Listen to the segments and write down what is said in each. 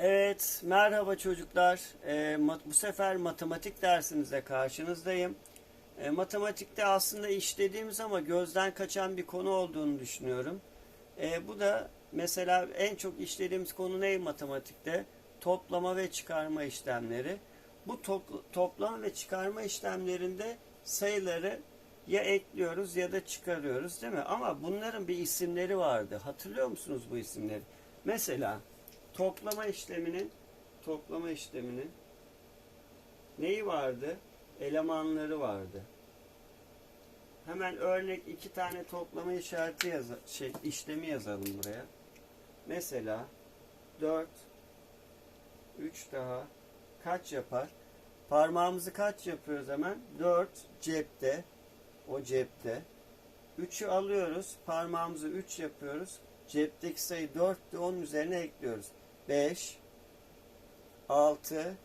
Evet, merhaba çocuklar. Ee, mat- bu sefer matematik dersinize karşınızdayım. Ee, matematikte aslında işlediğimiz ama gözden kaçan bir konu olduğunu düşünüyorum. Ee, bu da mesela en çok işlediğimiz konu ne matematikte? Toplama ve çıkarma işlemleri. Bu topl- toplama ve çıkarma işlemlerinde sayıları ya ekliyoruz ya da çıkarıyoruz değil mi? Ama bunların bir isimleri vardı. Hatırlıyor musunuz bu isimleri? Mesela toplama işleminin toplama işleminin neyi vardı? Elemanları vardı. Hemen örnek iki tane toplama işareti yaz şey işlemi yazalım buraya. Mesela 4 3 daha kaç yapar? Parmağımızı kaç yapıyoruz hemen? 4 cepte. O cepte. 3'ü alıyoruz. Parmağımızı 3 yapıyoruz. Cepteki sayı 4'tü. Onun üzerine ekliyoruz. 5 6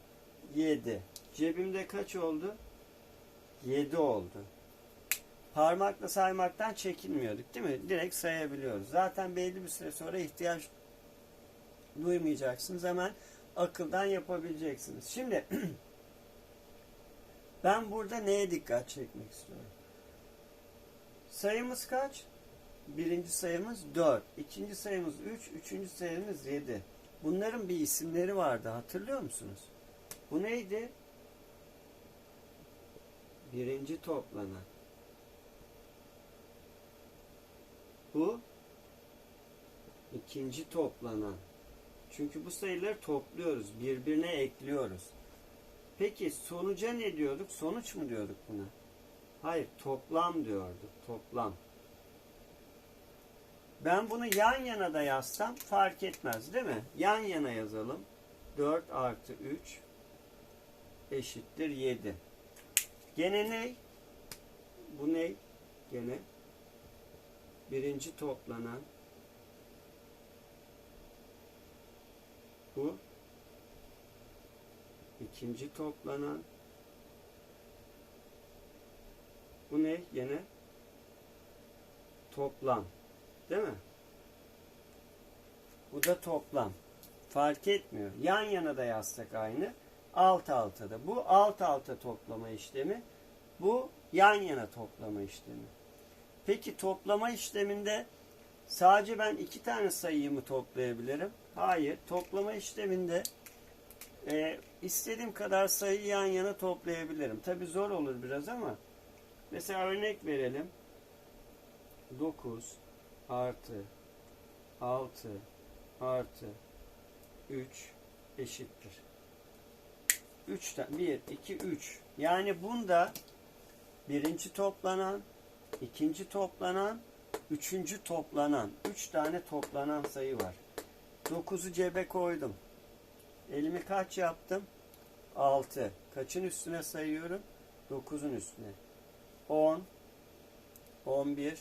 7 Cebimde kaç oldu? 7 oldu. Parmakla saymaktan çekinmiyorduk değil mi? Direkt sayabiliyoruz. Zaten belli bir süre sonra ihtiyaç duymayacaksınız. Hemen akıldan yapabileceksiniz. Şimdi ben burada neye dikkat çekmek istiyorum? Sayımız kaç? Birinci sayımız 4. ikinci sayımız 3. Üçüncü sayımız 7. Bunların bir isimleri vardı. Hatırlıyor musunuz? Bu neydi? Birinci toplanan. Bu ikinci toplanan. Çünkü bu sayıları topluyoruz. Birbirine ekliyoruz. Peki sonuca ne diyorduk? Sonuç mu diyorduk buna? Hayır, toplam diyorduk. Toplam. Ben bunu yan yana da yazsam fark etmez değil mi? Yan yana yazalım. 4 artı 3 eşittir 7. Gene ne? Bu ne? Gene birinci toplanan bu ikinci toplanan bu ne? Gene toplam. Değil mi? Bu da toplam. Fark etmiyor. Yan yana da yazsak aynı. Alt alta da. Bu alt alta toplama işlemi. Bu yan yana toplama işlemi. Peki toplama işleminde sadece ben iki tane sayıyı mı toplayabilirim? Hayır. Toplama işleminde e, istediğim kadar sayıyı yan yana toplayabilirim. Tabi zor olur biraz ama mesela örnek verelim. 9 artı 6 artı 3 eşittir. 3 1 2 3 yani bunda birinci toplanan ikinci toplanan üçüncü toplanan 3 tane toplanan sayı var. 9'u cebe koydum. Elimi kaç yaptım? 6. Kaçın üstüne sayıyorum? 9'un üstüne. 10 11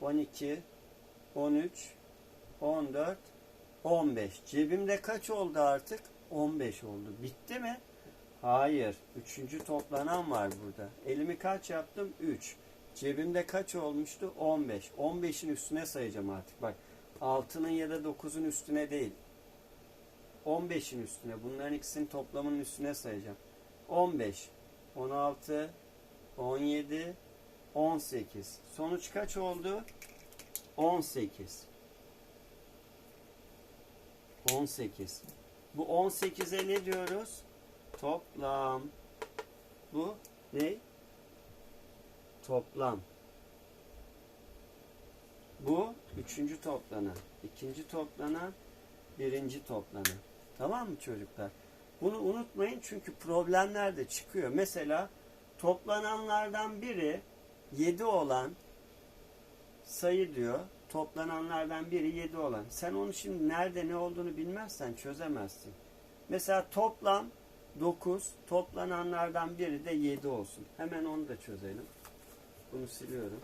12 13 14 15. Cebimde kaç oldu artık? 15 oldu. Bitti mi? Hayır. Üçüncü toplanan var burada. Elimi kaç yaptım? 3. Cebimde kaç olmuştu? 15. 15'in üstüne sayacağım artık. Bak 6'nın ya da 9'un üstüne değil. 15'in üstüne. Bunların ikisinin toplamının üstüne sayacağım. 15, 16, 17, 18. Sonuç kaç oldu? 18. 18. Bu 18'e ne diyoruz? Toplam. Bu ne? Toplam. Bu üçüncü toplanan. ikinci toplanan. Birinci toplanan. Tamam mı çocuklar? Bunu unutmayın çünkü problemler de çıkıyor. Mesela toplananlardan biri 7 olan sayı diyor. Toplananlardan biri 7 olan. Sen onu şimdi nerede ne olduğunu bilmezsen çözemezsin. Mesela toplam 9, toplananlardan biri de 7 olsun. Hemen onu da çözelim. Bunu siliyorum.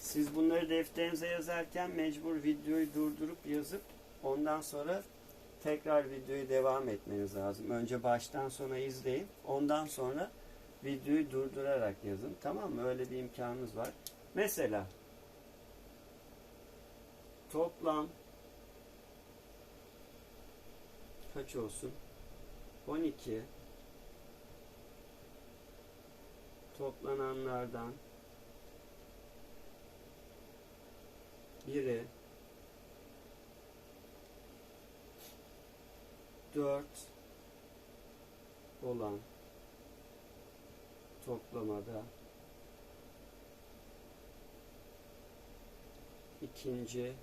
Siz bunları defterinize yazarken mecbur videoyu durdurup yazıp ondan sonra tekrar videoyu devam etmeniz lazım. Önce baştan sona izleyin. Ondan sonra videoyu durdurarak yazın. Tamam mı? Öyle bir imkanınız var. Mesela toplam kaç olsun? 12 toplananlardan biri 4 olan toplamada ikinci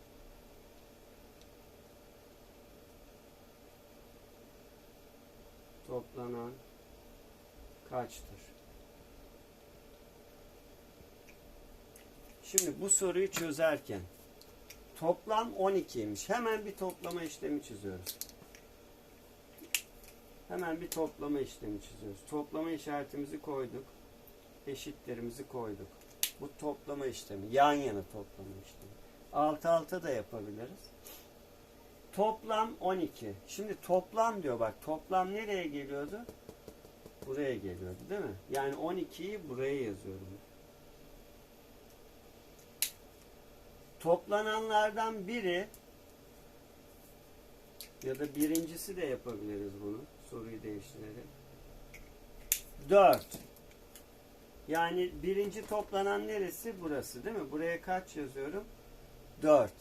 toplanan kaçtır? Şimdi bu soruyu çözerken toplam 12'ymiş. Hemen bir toplama işlemi çiziyoruz. Hemen bir toplama işlemi çiziyoruz. Toplama işaretimizi koyduk. Eşitlerimizi koyduk. Bu toplama işlemi. Yan yana toplama işlemi. Alt alta da yapabiliriz. Toplam 12. Şimdi toplam diyor bak. Toplam nereye geliyordu? Buraya geliyordu değil mi? Yani 12'yi buraya yazıyorum. Toplananlardan biri ya da birincisi de yapabiliriz bunu. Soruyu değiştirelim. 4. Yani birinci toplanan neresi? Burası değil mi? Buraya kaç yazıyorum? 4.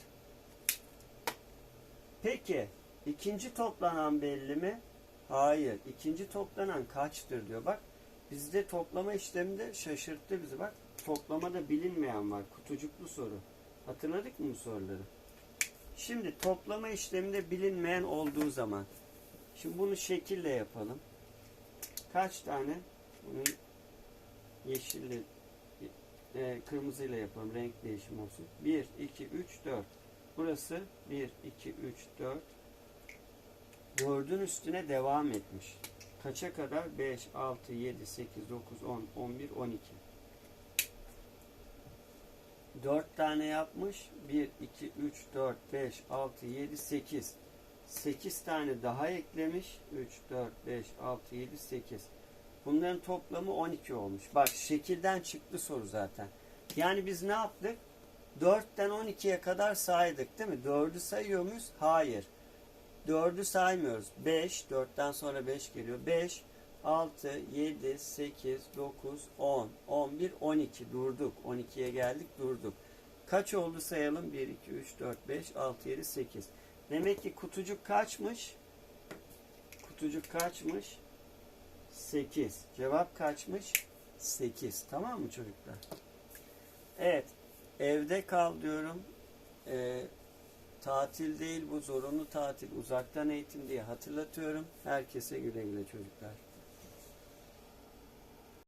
Peki ikinci toplanan belli mi? Hayır. İkinci toplanan kaçtır diyor. Bak bizde toplama işleminde şaşırttı bizi. Bak toplamada bilinmeyen var. Kutucuklu soru. Hatırladık mı bu soruları? Şimdi toplama işleminde bilinmeyen olduğu zaman şimdi bunu şekille yapalım. Kaç tane? Bunun yeşille e, kırmızıyla yapalım. Renk değişimi olsun. 1, 2, 3, 4. Burası 1, 2, 3, 4. 4'ün üstüne devam etmiş. Kaça kadar? 5, 6, 7, 8, 9, 10, 11, 12. 4 tane yapmış. 1, 2, 3, 4, 5, 6, 7, 8. 8 tane daha eklemiş. 3, 4, 5, 6, 7, 8. Bunların toplamı 12 olmuş. Bak şekilden çıktı soru zaten. Yani biz ne yaptık? 4'ten 12'ye kadar saydık değil mi? 4'ü sayıyor muyuz? Hayır. 4'ü saymıyoruz. 5, 4'ten sonra 5 geliyor. 5, 6, 7, 8, 9, 10, 11, 12 durduk. 12'ye geldik durduk. Kaç oldu sayalım? 1, 2, 3, 4, 5, 6, 7, 8. Demek ki kutucuk kaçmış? Kutucuk kaçmış? 8. Cevap kaçmış? 8. Tamam mı çocuklar? Evet. Evde kal diyorum. Ee, tatil değil bu zorunlu tatil. Uzaktan eğitim diye hatırlatıyorum. Herkese güle güle çocuklar.